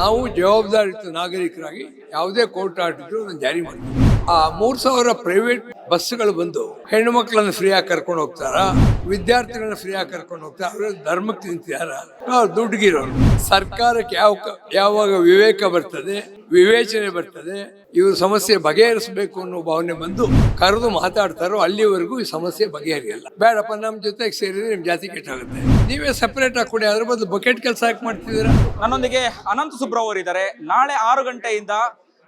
ನಾವು ಜವಾಬ್ದಾರಿಯುತ ನಾಗರಿಕರಾಗಿ ಯಾವುದೇ ಕೋರ್ಟ್ ಆರ್ಡರ್ ಜಾರಿ ಮಾಡ್ತೀವಿ. ಆ ಮೂರ್ ಸಾವಿರ ಪ್ರೈವೇಟ್ ಬಸ್ಗಳು ಬಂದು ಹೆಣ್ಣು ಮಕ್ಕಳನ್ನು ಫ್ರೀಯಾಗಿ ಕರ್ಕೊಂಡು ಹೋಗ್ತಾರ, ವಿದ್ಯಾರ್ಥಿಗಳನ್ನ ಫ್ರೀಯಾಗಿ ಕರ್ಕೊಂಡು ಹೋಗ್ತಾರ, ಅವ್ರ ಧರ್ಮಕ್ಕೆ ನಿಂತಿದಾರ. ದುಡ್ಡಿಗಿರೋರು. ಸರ್ಕಾರಕ್ಕೆ ಯಾವ ಯಾವಾಗ ವಿವೇಕ ಬರ್ತದೆ, ವಿವೇಚನೆ ಬರ್ತದೆ, ಇವ್ರ ಸಮಸ್ಯೆ ಬಗೆಹರಿಸಬೇಕು ಅನ್ನೋ ಭಾವನೆ ಬಂದು ಕರೆದು ಮಾತಾಡ್ತಾರೋ ಅಲ್ಲಿವರೆಗೂ ಈ ಸಮಸ್ಯೆ ಬಗೆಹರಿಯಲ್ಲ. ಬೇಡಪ್ಪ ನಮ್ಮ ಜೊತೆಗೆ ಸೇರಿದ್ರೆ ನಿಮ್ ಜಾತಿ ಕೆಟ್ಟಾಗುತ್ತೆ. ನೀವೇ ಸಪರೇಟ್ ಆಗಿ ಕೊಡಿ, ಅದ್ರ ಬದಲು ಬಕೆಟ್ ಕೆಲಸ ಯಾಕೆ ಮಾಡ್ತಿದ್ದೀರಾ ನನ್ನೊಂದಿಗೆ ಅನಂತ ಸುಬ್ರವ್ ಅವರಿದ್ದಾರೆ ನಾಳೆ ಆರು ಗಂಟೆಯಿಂದ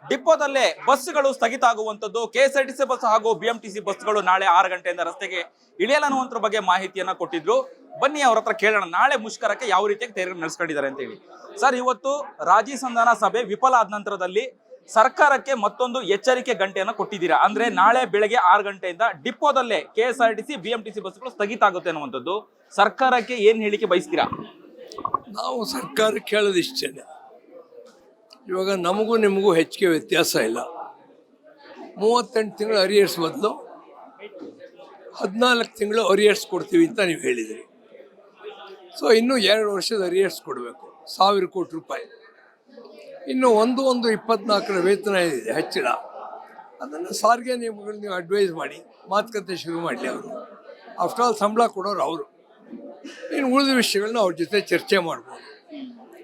ಡಿಪೋದಲ್ಲೇ ಬಸ್ಗಳು ಸ್ಥಗಿತ ಆಗುವಂತದ್ದು ಕೆಎಸ್ಆರ್ಟಿಸಿ ಬಸ್ ಹಾಗೂ ಬಿಎಂಟಿಸಿ ಬಸ್ಗಳು ನಾಳೆ ಆರು ಗಂಟೆಯಿಂದ ರಸ್ತೆಗೆ ಇಳಿಯಲ್ಲ ಅನ್ನುವಂತರ ಬಗ್ಗೆ ಮಾಹಿತಿಯನ್ನ ಕೊಟ್ಟಿದ್ರು. ಬನ್ನಿ ಅವ್ರ ಹತ್ರ ಕೇಳೋಣ. ನಾಳೆ ಮುಷ್ಕರಕ್ಕೆ ಯಾವ ರೀತಿಯಾಗಿ ತಯಾರಿ ನಡೆಸ್ಕೊಂಡಿದ್ದಾರೆ ಅಂತ ಹೇಳಿ. ಸರ್, ಇವತ್ತು ರಾಜಿ ಸಂಧಾನ ಸಭೆ ವಿಫಲ ಆದ ನಂತರದಲ್ಲಿ ಸರ್ಕಾರಕ್ಕೆ ಮತ್ತೊಂದು ಎಚ್ಚರಿಕೆ ಗಂಟೆಯನ್ನ ಕೊಟ್ಟಿದ್ದೀರಾ? ಅಂದ್ರೆ ನಾಳೆ ಬೆಳಗ್ಗೆ ಆರು ಗಂಟೆಯಿಂದ ಡಿಪೋದಲ್ಲೇ ಕೆಎಸ್ಆರ್ಟಿಸಿ, ಬಿಎಂಟಿಸಿ ಬಸ್ಗಳು ಸ್ಥಗಿತ ಆಗುತ್ತೆ ಅನ್ನುವಂಥದ್ದು ಸರ್ಕಾರಕ್ಕೆ ಏನ್ ಹೇಳಿಕೆ ಬಯಸ್ತೀರಾ? ನಾವು ಸರ್ಕಾರಕ್ಕೆ ಹೇಳೋದಿಷ್ಟೇ ಇವಾಗ ನಮಗೂ ನಿಮಗೂ ಹೆಚ್ಚಿಗೆ ವ್ಯತ್ಯಾಸ ಇಲ್ಲ. ಮೂವತ್ತೆಂಟು ತಿಂಗಳು ಅರಿಯರ್ಸ್ ಬದಲು ಹದಿನಾಲ್ಕು ತಿಂಗಳು ಅರಿಯರ್ಸ್ ಕೊಡ್ತೀವಿ ಅಂತ ನೀವು ಹೇಳಿದಿರಿ. ಸೊ ಇನ್ನೂ ಎರಡು ವರ್ಷದ ಅರಿಯರ್ಸ್ ಕೊಡಬೇಕು, ಸಾವಿರ ಕೋಟಿ ರೂಪಾಯಿ. ಇನ್ನು ಒಂದು ಒಂದು ಇಪ್ಪತ್ನಾಲ್ಕರ ವೇತನ ಇದೆ ಹೆಚ್ಚಳ ಅದನ್ನು ಸಾರಿಗೆ ನಿಯಮಗಳು ನೀವು ಅಡ್ವೈಸ್ ಮಾಡಿ, ಮಾತುಕತೆ ಶುರು ಮಾಡಲಿ ಅವರು. ಆಫ್ಟರ್ ಆಲ್ ಸಂಬಳ ಕೊಡೋರು ಅವರು. ಇನ್ನು ಉಳಿದ ವಿಷಯಗಳನ್ನ ಅವ್ರ ಜೊತೆ ಚರ್ಚೆ ಮಾಡ್ಬೋದು.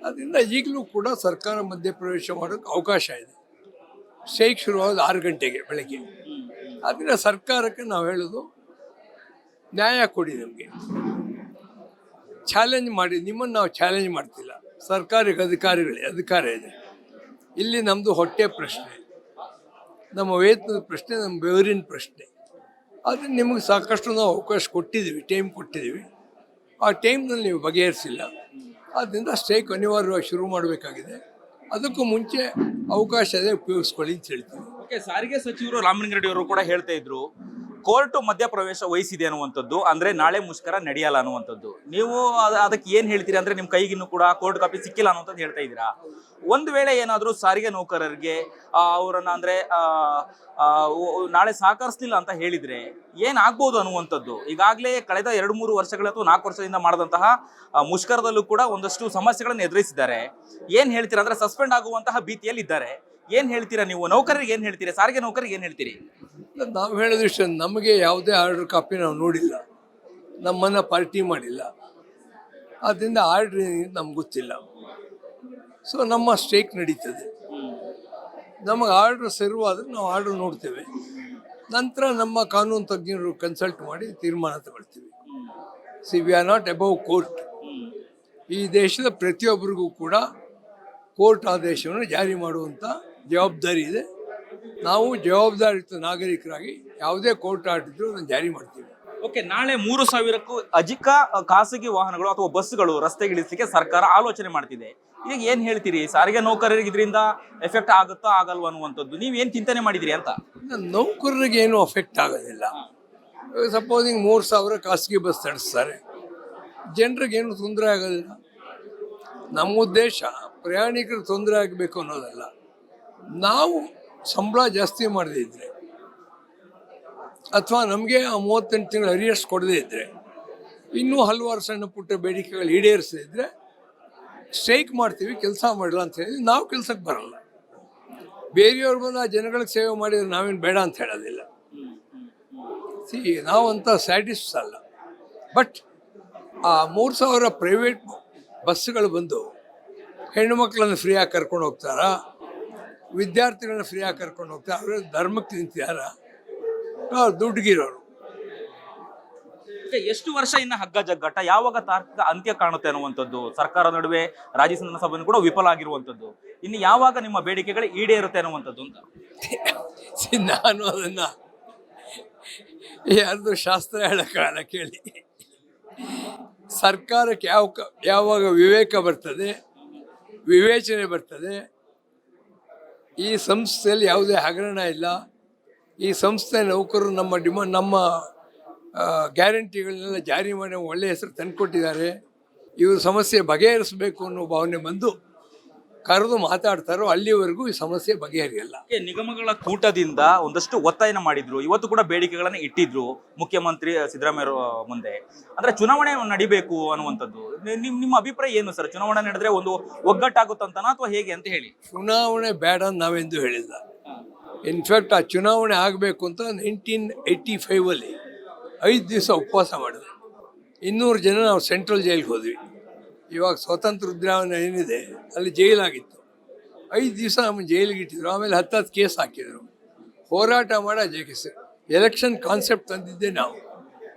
ಅದರಿಂದ ಈಗಲೂ ಕೂಡ ಸರ್ಕಾರ ಮಧ್ಯಪ್ರವೇಶ ಮಾಡೋಕ್ಕೆ ಅವಕಾಶ ಇದೆ. ಸ್ಟ್ರೈಕ್ ಶುರುವಾದ ಆರು ಗಂಟೆಗೆ ಬೆಳಗ್ಗೆ. ಅದರಿಂದ ಸರ್ಕಾರಕ್ಕೆ ನಾವು ಹೇಳೋದು ನ್ಯಾಯ ಕೊಡಿ ನಮಗೆ. ಚಾಲೆಂಜ್ ಮಾಡಿ, ನಿಮ್ಮನ್ನು ನಾವು ಚಾಲೆಂಜ್ ಮಾಡ್ತಿಲ್ಲ. ಸರ್ಕಾರಿ ಅಧಿಕಾರಿಗಳೇ, ಅಧಿಕಾರ ಇದೆ. ಇಲ್ಲಿ ನಮ್ಮದು ಹೊಟ್ಟೆ ಪ್ರಶ್ನೆ. ನಮ್ಮ ವೇತನದ ಪ್ರಶ್ನೆ, ನಮ್ಮ ಬೆವರಿನ ಪ್ರಶ್ನೆ. ಆದರೆ ನಿಮಗೆ ಸಾಕಷ್ಟು ನಾವು ಅವಕಾಶ ಕೊಟ್ಟಿದ್ದೀವಿ, ಟೈಮ್ ಕೊಟ್ಟಿದ್ದೀವಿ. ಆ ಟೈಮ್ನಲ್ಲಿ ನೀವು ಬಗೆಹರಿಸಿಲ್ಲ. ಆದ್ದರಿಂದ ಸ್ಟ್ರೈಕ್ ಅನಿವಾರ್ಯವಾಗಿ ಶುರು ಮಾಡಬೇಕಾಗಿದೆ. ಅದಕ್ಕೂ ಮುಂಚೆ ಅವಕಾಶ ಇದೆ, ಉಪಯೋಗಿಸ್ಕೊಳ್ಳಿ ಅಂತ ಹೇಳ್ತೀವಿ ಓಕೆ, ಸಾರಿಗೆ ಸಚಿವರು ರಾಮಲಿಂಗಾರೆಡ್ಡಿ ಅವರು ಕೂಡ ಹೇಳ್ತಾ ಇದ್ರು ಕೋರ್ಟ್ ಮಧ್ಯಪ್ರವೇಶ ವಹಿಸಿದೆ ಅನ್ನುವಂಥದ್ದು, ಅಂದ್ರೆ ನಾಳೆ ಮುಷ್ಕರ ನಡೆಯಲ್ಲ ಅನ್ನುವಂಥದ್ದು. ನೀವು ಅದಕ್ಕೆ ಏನ್ ಹೇಳ್ತೀರಿ ಅಂದ್ರೆ ನಿಮ್ ಕೈಗಿನ್ನೂ ಕೂಡ ಕೋರ್ಟ್ ಕಾಪಿ ಸಿಕ್ಕಿಲ್ಲ ಅನ್ನುವಂಥದ್ದು ಹೇಳ್ತಾ ಇದ್ದೀರಾ? ಒಂದು ವೇಳೆ ಏನಾದರೂ ಸಾರಿಗೆ ನೌಕರರಿಗೆ ಅವರನ್ನ ಅಂದ್ರೆ ನಾಳೆ ಸಹಕರಿಸ್ಲಿಲ್ಲ ಅಂತ ಹೇಳಿದ್ರೆ ಏನಾಗ್ಬೋದು ಅನ್ನುವಂಥದ್ದು? ಈಗಾಗಲೇ ಕಳೆದ ಎರಡು ಮೂರು ವರ್ಷಗಳ ಅಥವಾ ನಾಲ್ಕು ವರ್ಷದಿಂದ ಮಾಡಿದಂತಹ ಮುಷ್ಕರದಲ್ಲೂ ಕೂಡ ಒಂದಷ್ಟು ಸಮಸ್ಯೆಗಳನ್ನು ಎದುರಿಸಿದ್ದಾರೆ. ಏನ್ ಹೇಳ್ತೀರಾ ಅಂದ್ರೆ ಸಸ್ಪೆಂಡ್ ಆಗುವಂತಹ ಭೀತಿಯಲ್ಲಿ ಇದ್ದಾರೆ ಏನ್ ಹೇಳ್ತೀರಾ ನೀವು? ನೌಕರರಿಗೆ ಏನ್ ಹೇಳ್ತೀರಿ? ಸಾರಿಗೆ ನೌಕರಿಗೆ ಏನ್ ಹೇಳ್ತೀರಿ? ನಾವು ಹೇಳೋದಿಷ್ಟು ನಮಗೆ ಯಾವುದೇ ಆರ್ಡರ್ ಕಾಪಿ ನಾವು ನೋಡಿಲ್ಲ. ನಮ್ಮನ್ನು ಪಾರ್ಟಿ ಮಾಡಿಲ್ಲ. ಆದ್ದರಿಂದ ಆರ್ಡ್ರ್ ನಮ್ಗೆ ಗೊತ್ತಿಲ್ಲ. ಸೊ ನಮ್ಮ ಸ್ಟೇಕ್ ನಡೀತದೆ. ನಮಗೆ ಆರ್ಡ್ರ್ ಸರ್ವಾದ್ರೆ ನಾವು ಆರ್ಡ್ರ್ ನೋಡ್ತೇವೆ. ನಂತರ ನಮ್ಮ ಕಾನೂನು ತಜ್ಞರು ಕನ್ಸಲ್ಟ್ ಮಾಡಿ ತೀರ್ಮಾನ ತಗೊಳ್ತೀವಿ. See we are not above court ಈ ದೇಶದ ಪ್ರತಿಯೊಬ್ಬರಿಗೂ ಕೂಡ ಕೋರ್ಟ್ ಆದೇಶವನ್ನು ಜಾರಿ ಮಾಡುವಂಥ ಜವಾಬ್ದಾರಿ ಇದೆ. ನಾವು ಜವಾಬ್ದಾರಿಯುತ ನಾಗರಿಕರಾಗಿ ಯಾವುದೇ ಕೋರ್ಟ್ ಆರ್ಡರ್ ಜಾರಿ ಮಾಡ್ತೀವಿ. ಓಕೆ ನಾಳೆ ಮೂರು ಸಾವಿರಕ್ಕೂ ಅಧಿಕ ಖಾಸಗಿ ವಾಹನಗಳು ಅಥವಾ ಬಸ್ಗಳು ರಸ್ತೆಗಿಳಿಸಲಿಕ್ಕೆ ಸರ್ಕಾರ ಆಲೋಚನೆ ಮಾಡ್ತಿದೆ. ಈಗ ಏನ್ ಹೇಳ್ತೀರಿ? ಸಾರಿಗೆ ನೌಕರರಿಗೆ ಇದರಿಂದ ಎಫೆಕ್ಟ್ ಆಗುತ್ತಾ ಆಗಲ್ವಾ ಅನ್ನುವಂಥದ್ದು. ನೀವ್ ಏನ್ ಚಿಂತನೆ ಮಾಡಿದಿರಿ ಅಂತ? ನೌಕರರಿಗೆ ಏನು ಎಫೆಕ್ಟ್ ಆಗೋದಿಲ್ಲ. ಸಪೋಸಿಂಗ್ ಮೂರು ಸಾವಿರ ಖಾಸಗಿ ಬಸ್ ನಡೆಸ್ತಾರೆ ಜನರಿಗೆ ಏನು ತೊಂದರೆ ಆಗೋದಿಲ್ಲ. ನಮ್ಮ ಉದ್ದೇಶ ಪ್ರಯಾಣಿಕರು ತೊಂದರೆ ಆಗಬೇಕು ಅನ್ನೋದಲ್ಲ. ನಾವು ಸಂಬಳ ಜಾಸ್ತಿ ಮಾಡದೇ ಇದ್ರೆ. ಅಥವಾ ನಮಗೆ ಆ ಮೂವತ್ತೆಂಟು ತಿಂಗಳು ಹರಿಯರ್ಸ್ ಕೊಡದೇ ಇದ್ದರೆ ಇನ್ನೂ ಹಲವಾರು ಸಣ್ಣ ಪುಟ್ಟ ಬೇಡಿಕೆಗಳು ಈಡೇರಿಸದೇ ಇದ್ದರೆ ಸ್ಟ್ರೈಕ್ ಮಾಡ್ತೀವಿ, ಕೆಲಸ ಮಾಡಲ್ಲ ಅಂತ ಹೇಳಿದ್ರೆ ನಾವು ಕೆಲಸಕ್ಕೆ ಬರಲ್ಲ. ಬೇರೆಯವ್ರು ಬಂದು ಆ ಜನಗಳಿಗೆ ಸೇವೆ ಮಾಡಿದ್ರೆ ನಾವೇನು ಬೇಡ ಅಂತ ಹೇಳೋದಿಲ್ಲ. ಸಿ, ನಾವಂತ ಸ್ಯಾಟಿಸ್ ಅಲ್ಲ. ಬಟ್ ಆ ಮೂರು ಸಾವಿರ ಪ್ರೈವೇಟ್ ಬಸ್ಸುಗಳು ಬಂದು ಹೆಣ್ಣು ಮಕ್ಕಳನ್ನು ಫ್ರೀಯಾಗಿ ಕರ್ಕೊಂಡು ಹೋಗ್ತಾರ? ವಿದ್ಯಾರ್ಥಿಗಳನ್ನ ಫ್ರೀಯಾಗಿ ಕರ್ಕೊಂಡು ಹೋಗ್ತಾರೆ ಅವರು ಧರ್ಮಕ್ಕೆ ನಿಂತಿದಾರ ಅವ್ರು ದುಡ್ಡುಗಿರೋರು ಎಷ್ಟು ವರ್ಷ ಇನ್ನ ಹಗ್ಗ ಜಗ್ಗಾಟ? ಯಾವಾಗ ತಾರ್ಕಿಕ ಅಂತ್ಯ ಕಾಣುತ್ತೆ ಅನ್ನುವಂಥದ್ದು? ಸರ್ಕಾರ ನಡುವೆ ರಾಜ್ಯ ಸಂಧಾನ ಸಭೆಯನ್ನು ಕೂಡ ವಿಫಲ ಆಗಿರುವಂಥದ್ದು. ಇನ್ನು ಯಾವಾಗ ನಿಮ್ಮ ಬೇಡಿಕೆಗಳು ಈಡೇರುತ್ತೆ ಅನ್ನುವಂಥದ್ದು ಅಂತ? ನಾನು ಅದನ್ನ ಯಾರ್ದು ಶಾಸ್ತ್ರ ಕಾರಣ ಕೇಳಿ. ಸರ್ಕಾರಕ್ಕೆ ಯಾವ ಯಾವಾಗ ವಿವೇಕ ಬರ್ತದೆ ವಿವೇಚನೆ ಬರ್ತದೆ ಈ ಸಂಸ್ಥೆಯಲ್ಲಿ ಯಾವುದೇ ಹಗರಣ ಇಲ್ಲ. ಈ ಸಂಸ್ಥೆ ನೌಕರರು ನಮ್ಮ ಡಿಮಾ, ನಮ್ಮ ಗ್ಯಾರಂಟಿಗಳನ್ನೆಲ್ಲ ಜಾರಿ ಮಾಡಿ ಒಳ್ಳೆಯ ಹೆಸರು ತಂದುಕೊಟ್ಟಿದ್ದಾರೆ. ಇವರು ಸಮಸ್ಯೆ ಬಗೆಹರಿಸಬೇಕು ಅನ್ನೋ ಭಾವನೆ ಬಂದು ಕರೆದು ಮಾತಾಡ್ತಾರೋ ಅಲ್ಲಿವರೆಗೂ ಈ ಸಮಸ್ಯೆ ಬಗೆಹರಿಯಲ್ಲ. ನಿಗಮಗಳ ಕೂಟದಿಂದ ಒಂದಷ್ಟು ಒತ್ತಾಯನ ಮಾಡಿದ್ರು. ಇವತ್ತು ಕೂಡ ಬೇಡಿಕೆಗಳನ್ನ ಇಟ್ಟಿದ್ರು ಮುಖ್ಯಮಂತ್ರಿ ಸಿದ್ದರಾಮಯ್ಯ ಮುಂದೆ. ಅಂದ್ರೆ ಚುನಾವಣೆ ನಡಿಬೇಕು ಅನ್ನುವಂಥದ್ದು. ನಿಮ್ ನಿಮ್ಮ ಅಭಿಪ್ರಾಯ ಏನು ಸರ್? ಚುನಾವಣೆ ನಡೆದ್ರೆ ಒಂದು ಒಗ್ಗಟ್ಟಾಗುತ್ತಂತನಾ ಅಥವಾ ಹೇಗೆ ಅಂತ ಹೇಳಿ. ಚುನಾವಣೆ ಬೇಡ ಅಂತ ನಾವೆಂದೂ ಹೇಳಿಲ್ಲ. ಇನ್ಫ್ಯಾಕ್ಟ್ ಆ ಚುನಾವಣೆ ಆಗಬೇಕು ಅಂತ ನೈನ್ಟೀನ್ ಏಯ್ಟಿ ಫೈವಲ್ಲಿ ಐದು ದಿವಸ ಉಪವಾಸ ಮಾಡಿದೆ ಇನ್ನೂರು ಜನ ನಾವು ಸೆಂಟ್ರಲ್ ಜೈಲಿಗೆ ಹೋದ್ವಿ. ಇವಾಗ ಸ್ವತಂತ್ರ ಉದ್ಯಾನವನ ಏನಿದೆ, ಅಲ್ಲಿ ಜೈಲಾಗಿತ್ತು. ಐದು ದಿವಸ ನಮ್ಮ ಜೈಲಿಗೆ ಇಟ್ಟಿದ್ರು, ಆಮೇಲೆ ಹತ್ತತ್ತು ಕೇಸ್ ಹಾಕಿದರು. ಹೋರಾಟ ಮಾಡೋ ಜಗಿಸಿ ಎಲೆಕ್ಷನ್ ಕಾನ್ಸೆಪ್ಟ್ ತಂದಿದ್ದೆ ನಾವು.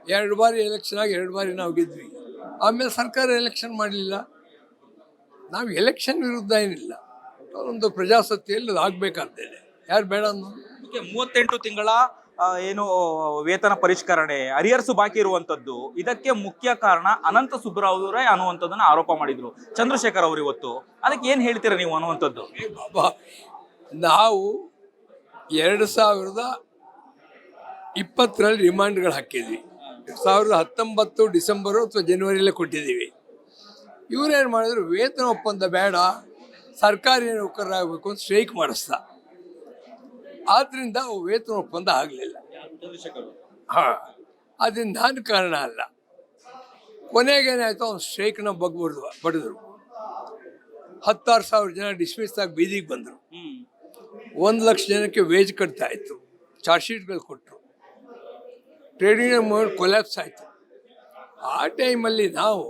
ಎರಡು ಬಾರಿ ಎಲೆಕ್ಷನ್ ಆಗಿ ಎರಡು ಬಾರಿ ನಾವು ಗೆದ್ವಿ. ಆಮೇಲೆ ಸರ್ಕಾರ ಎಲೆಕ್ಷನ್ ಮಾಡಲಿಲ್ಲ. ನಾವು ಎಲೆಕ್ಷನ್ ವಿರುದ್ಧ ಏನಿಲ್ಲ. ಒಂದು ಪ್ರಜಾಸತ್ತೆಯಲ್ಲಿ ಆಗಬೇಕಾಗ್ತದೆ. ಯಾರು ಬೇಡ ಅನ್ನೋ ಮೂವತ್ತೆಂಟು ತಿಂಗಳ ಏನು, ವೇತನ ಪರಿಷ್ಕರಣೆ ಅರಿಯರ್ಸು ಬಾಕಿ ಇರುವಂತದ್ದು, ಇದಕ್ಕೆ ಮುಖ್ಯ ಕಾರಣ ಅನಂತ ಸುಬ್ಬರಾವ್ ಅನ್ನುವಂಥದ್ದನ್ನ ಆರೋಪ ಮಾಡಿದ್ರು. ಚಂದ್ರಶೇಖರ್ ಅವರು ಇವತ್ತು. ಅದಕ್ಕೆ ಏನ್ ಹೇಳ್ತೀರಾ ನೀವು ಅನ್ನುವಂಥದ್ದು? ನಾವು ಎರಡು ಸಾವಿರದ ಇಪ್ಪತ್ತರಲ್ಲಿ ರಿಮಾಂಡ್ಗಳು ಹಾಕಿದ್ವಿ. ಎರಡು ಸಾವಿರದ ಹತ್ತೊಂಬತ್ತು ಡಿಸೆಂಬರು ಅಥವಾ ಜನವರಿಯಲ್ಲೇ ಕೊಟ್ಟಿದ್ದೀವಿ. ಇವರೇನು ಮಾಡಿದ್ರು, ವೇತನ ಒಪ್ಪಂದ ಬೇಡ, ಸರ್ಕಾರಿ ನೌಕರರಾಗಬೇಕು ಅಂತ ಸ್ಟ್ರೈಕ್ ಮಾಡಿಸ್ದ ಆದ್ದರಿಂದ ಅವು ವೇತನ ಒಪ್ಪಂದ ಆಗಲಿಲ್ಲ. ಹಾಂ ಅದರಿಂದ ನಾನು ಕಾರಣ ಅಲ್ಲ. ಕೊನೆಗೇನಾಯ್ತು ಅವ್ನು ಸ್ಟ್ರೈಕ್ನ ಬಗ್ಬಿಡ್ದು ಬಡಿದ್ರು. ಹತ್ತಾರು ಸಾವಿರ ಜನ ಡಿಸ್ಮಿಸ್ ಆಗಿ ಬೀದಿಗೆ ಬಂದರು. ಒಂದು ಲಕ್ಷ ಜನಕ್ಕೆ ವೇಜ್ ಕಟ್ತಾ ಇತ್ತು. ಚಾರ್ಜ್ ಶೀಟ್ಗಳು ಕೊಟ್ಟರು ಟ್ರೇಡ್ ಯೂನಿಯನ್ ಮೂವ್ಮೆಂಟ್ ಕೊಲ್ಯಾಪ್ಸ್ ಆಯಿತು. ಆ ಟೈಮಲ್ಲಿ ನಾವು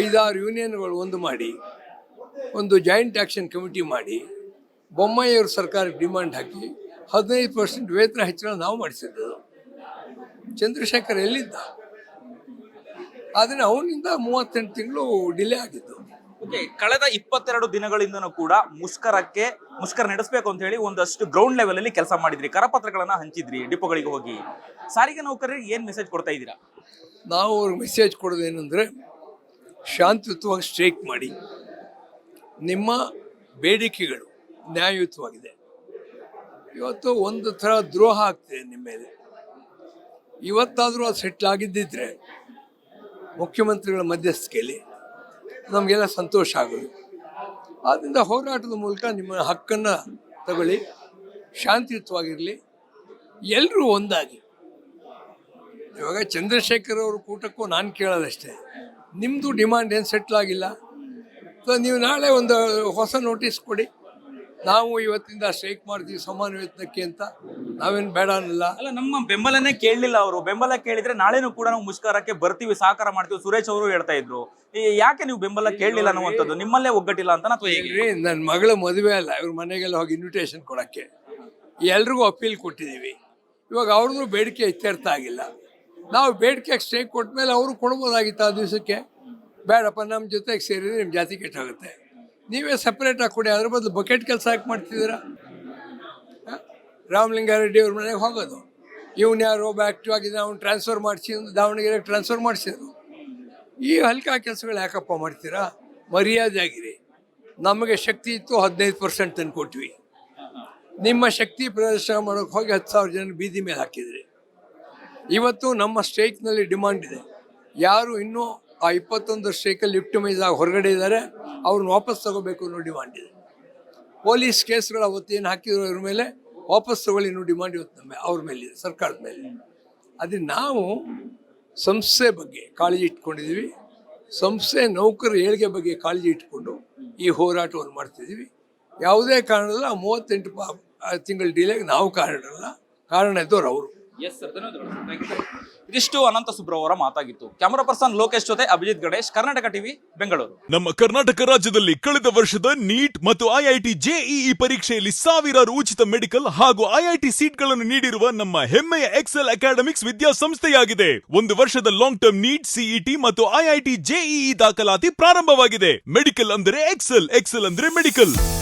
ಐದಾರು ಯೂನಿಯನ್ಗಳು ಒಂದು ಮಾಡಿ, ಒಂದು ಜಾಯಿಂಟ್ ಆ್ಯಕ್ಷನ್ ಕಮಿಟಿ ಮಾಡಿ ಬೊಮ್ಮಾಯಿಯವ್ರ ಸರ್ಕಾರಕ್ಕೆ ಡಿಮಾಂಡ್ ಹಾಕಿ ಹದಿನೈದು ಪರ್ಸೆಂಟ್ ವೇತನ ಹೆಚ್ಚಳ ನಾವು ಮಾಡಿಸಿದ್ದು. ಚಂದ್ರಶೇಖರ್ ಎಲ್ಲಿದ್ದ? ಆದರೆ ಅವನಿಂದ ಮೂವತ್ತೆಂಟು ತಿಂಗಳು ಡಿಲೇ ಆಗಿದ್ದು. ಓಕೆ ಕಳೆದ ಇಪ್ಪತ್ತೆರಡು ದಿನಗಳಿಂದನೂ ಕೂಡ ಮುಷ್ಕರಕ್ಕೆ ಮುಷ್ಕರ ನಡೆಸಬೇಕು ಅಂತ ಹೇಳಿ ಒಂದಷ್ಟು ಗ್ರೌಂಡ್ ಲೆವೆಲ್ ಅಲ್ಲಿ ಕೆಲಸ ಮಾಡಿದ್ರಿ. ಕರಪತ್ರಗಳನ್ನ ಹಂಚಿದ್ರಿ ಡಿಪೋಗಳಿಗೆ ಹೋಗಿ. ಸಾರಿಗೆ ನೌಕರರಿಗೆ ಏನ್ ಮೆಸೇಜ್ ಕೊಡ್ತಾ ಇದ್ದೀರಾ? ನಾವು ಅವ್ರಿಗೆ ಮೆಸೇಜ್ ಕೊಡೋದೇನೆಂದರೆ ಶಾಂತಿಯುತವಾಗಿ ಸ್ಟ್ರೈಕ್ ಮಾಡಿ. ನಿಮ್ಮ ಬೇಡಿಕೆಗಳು ನ್ಯಾಯಯುತವಾಗಿದೆ. ಇವತ್ತು ಒಂದು ಥರ ದ್ರೋಹ ಆಗ್ತಿದೆ ನಿಮ್ಮ ಮೇಲೆ. ಇವತ್ತಾದರೂ ಅದು ಸೆಟ್ಲ್ ಆಗಿದ್ದಿದ್ರೆ ಮುಖ್ಯಮಂತ್ರಿಗಳ ಮಧ್ಯಸ್ಥಿಕೆಯಲ್ಲಿ ನಮಗೆಲ್ಲ ಸಂತೋಷ ಆಗೋದು. ಆದ್ದರಿಂದ ಹೋರಾಟದ ಮೂಲಕ ನಿಮ್ಮ ಹಕ್ಕನ್ನು ತಗೊಳ್ಳಿ, ಶಾಂತಿಯುತವಾಗಿರಲಿ ಎಲ್ಲರೂ ಒಂದಾಗಿ. ಇವಾಗ ಚಂದ್ರಶೇಖರ್ ಅವ್ರ ಕೂಟಕ್ಕೂ ನಾನು ಕೇಳೋದಷ್ಟೇ. ನಿಮ್ಮದು ಡಿಮಾಂಡ್ ಏನು ಸೆಟ್ಲ್ ಆಗಿಲ್ಲ? ಸೊ ನೀವು ನಾಳೆ ಒಂದು ಹೊಸ ನೋಟಿಸ್ ಕೊಡಿ. ನಾವು ಇವತ್ತಿಂದ ಸ್ಟ್ರೈಕ್ ಮಾಡ್ತೀವಿ ಸಮಾನ ವೇತನಕ್ಕೆ ಅಂತ ನಾವೇನು ಬೇಡ ಅನ್ನಲ್ಲ. ಅಲ್ಲ ನಮ್ಮ ಬೆಂಬಲನೇ ಕೇಳಲಿಲ್ಲ ಅವರು. ಬೆಂಬಲ ಕೇಳಿದ್ರೆ ನಾಳೆನೂ ಕೂಡ ನಾವು ಮುಷ್ಕರಕ್ಕೆ ಬರ್ತೀವಿ ಸಹಕಾರ ಮಾಡ್ತೀವಿ ಸುರೇಶ್ ಅವರು ಹೇಳ್ತಾ ಇದ್ರು. ಈ ಯಾಕೆ ನೀವು ಬೆಂಬಲ ಕೇಳಲಿಲ್ಲ ಅನ್ನುವಂಥದ್ದು? ನಿಮ್ಮಲ್ಲೇ ಒಗ್ಗಟ್ಟಿಲ್ಲ ಅಂತ ಅಥವಾ ಹೇಗೆ? ಇಲ್ರಿ ನನ್ನ ಮಗಳ ಮದುವೆ ಅಲ್ಲ ಇವ್ರ ಮನೆಗೆಲ್ಲ ಹೋಗಿ ಇನ್ವಿಟೇಷನ್ ಕೊಡೋಕ್ಕೆ. ಎಲ್ರಿಗೂ ಅಪೀಲ್ ಕೊಟ್ಟಿದ್ದೀವಿ ಇವಾಗ ಅವ್ರದ್ದು ಬೇಡಿಕೆ ಇತ್ಯರ್ಥ ಆಗಿಲ್ಲ. ನಾವು ಬೇಡಿಕೆ ಸ್ಟ್ರೈಕ್ ಕೊಟ್ಟ ಮೇಲೆ ಅವರು ಕೊಡ್ಬೋದಾಗಿತ್ತು ಆ ದಿವಸಕ್ಕೆ. ಬೇಡಪ್ಪ ನಮ್ಮ ಜೊತೆಗೆ ಸೇರಿದ್ರೆ ನಿಮ್ಮ ಜಾತಿ ಕೆಟ್ಟಾಗುತ್ತೆ. ನೀವೇ ಸಪ್ರೇಟಾಗಿ ಕೊಡಿ ಅದ್ರ ಬದಲು ಬಕೆಟ್ ಕೆಲಸ ಯಾಕೆ ಮಾಡ್ತಿದ್ದೀರಾ? ರಾಮಲಿಂಗಾರೆಡ್ಡಿ ಅವ್ರ ಮನೆಗೆ ಹೋಗೋದು. ಇವನು ಯಾರು ಆ್ಯಕ್ಟಿವ್ ಆಗಿದ್ದ ಅವ್ನು ಟ್ರಾನ್ಸ್ಫರ್ ಮಾಡಿಸಿ ದಾವಣಗೆರೆಗೆ ಟ್ರಾನ್ಸ್ಫರ್ ಮಾಡಿಸಿದ್ರು. ಈ ಹಲ್ಕಾ ಕೆಲಸಗಳು ಯಾಕಪ್ಪ ಮಾಡ್ತೀರಾ? ಮರ್ಯಾದೆ ಆಗಿರಿ. ನಮಗೆ ಶಕ್ತಿ ಇತ್ತು, ಹದಿನೈದು ಪರ್ಸೆಂಟ್ ತಂದು ಕೊಟ್ವಿ. ನಿಮ್ಮ ಶಕ್ತಿ ಪ್ರದರ್ಶನ ಮಾಡೋಕೆ ಹೋಗಿ ಹತ್ತು ಸಾವಿರ ಜನ ಬೀದಿ ಮೇಲೆ ಹಾಕಿದ್ರಿ. ಇವತ್ತು ನಮ್ಮ ಸ್ಟ್ರೈಕ್ನಲ್ಲಿ ಡಿಮಾಂಡ್ ಇದೆ. ಯಾರು ಇನ್ನೂ ಆ ಇಪ್ಪತ್ತೊಂದು ಸ್ಟ್ರೈಕಲ್ಲಿ ಲಿಫ್ಟ್ ಆಗಿ ಹೊರಗಡೆ ಇದ್ದಾರೆ ಅವ್ರನ್ನ ವಾಪಸ್ ತಗೋಬೇಕು ಅನ್ನೋ ಡಿಮಾಂಡ್ ಇದೆ. ಪೊಲೀಸ್ ಕೇಸ್ಗಳು ಅವತ್ತೇನು ಹಾಕಿದ್ರು ಇವ್ರ ಮೇಲೆ? ವಾಪಸ್ ತಗೊಳ್ಳಿ ಅನ್ನೋ ಡಿಮಾಂಡ್ ಇವತ್ತು ನಮ್ಮ ಅವ್ರ ಮೇಲಿದೆ ಸರ್ಕಾರದ ಮೇಲೆ ಅದೇ ನಾವು ಸಂಸ್ಥೆ ಬಗ್ಗೆ ಕಾಳಜಿ ಇಟ್ಕೊಂಡಿದ್ದೀವಿ ಸಂಸ್ಥೆ ನೌಕರ ಏಳಿಗೆ ಬಗ್ಗೆ ಕಾಳಜಿ ಇಟ್ಕೊಂಡು ಈ ಹೋರಾಟವನ್ನು ಮಾಡ್ತಿದ್ದೀವಿ ಯಾವುದೇ ಕಾರಣದಲ್ಲ ಮೂವತ್ತೆಂಟು ತಿಂಗಳ ಡಿಲೇಗೆ ನಾವು ಕಾರಣಲ್ಲ ಕಾರಣ ಇದ್ದವ್ರು ಅವರು. ಎಸ್ ಸರ್ ಇದಿಷ್ಟು ಅನಂತ ಸುಬ್ರವರ ಮಾತಾಗಿತ್ತು. ಕ್ಯಾಮರಾ ಪರ್ಸನ್ ಲೋಕೇಶ್ ಜೊತೆ ಅಭಿಜಿತ್ ಗಣೇಶ್, ಕರ್ನಾಟಕ ಟಿವಿ, ಬೆಂಗಳೂರು. ನಮ್ಮ ಕರ್ನಾಟಕ ರಾಜ್ಯದಲ್ಲಿ ಕಳೆದ ವರ್ಷದ ನೀಟ್ ಮತ್ತು ಐಐಟಿ ಜೆಇಇ ಪರೀಕ್ಷೆಯಲ್ಲಿ ಸಾವಿರಾರು ಉಚಿತ ಮೆಡಿಕಲ್ ಹಾಗೂ ಐಐಟಿ ಸೀಟ್ಗಳನ್ನು ನೀಡಿರುವ ನಮ್ಮ ಹೆಮ್ಮೆಯ ಎಕ್ಸೆಲ್ ಅಕಾಡೆಮಿಕ್ಸ್ ವಿದ್ಯಾಸಂಸ್ಥೆಯಾಗಿದೆ. ಒಂದು ವರ್ಷದ ಲಾಂಗ್ ಟರ್ಮ್ ನೀಟ್, ಸಿಇಟಿ ಮತ್ತು ಐಐಟಿ ಜೆಇಇ ದಾಖಲಾತಿ ಪ್ರಾರಂಭವಾಗಿದೆ. ಮೆಡಿಕಲ್ ಅಂದರೆ ಎಕ್ಸೆಲ್ ಎಕ್ಸೆಲ್ ಅಂದ್ರೆ ಮೆಡಿಕಲ್.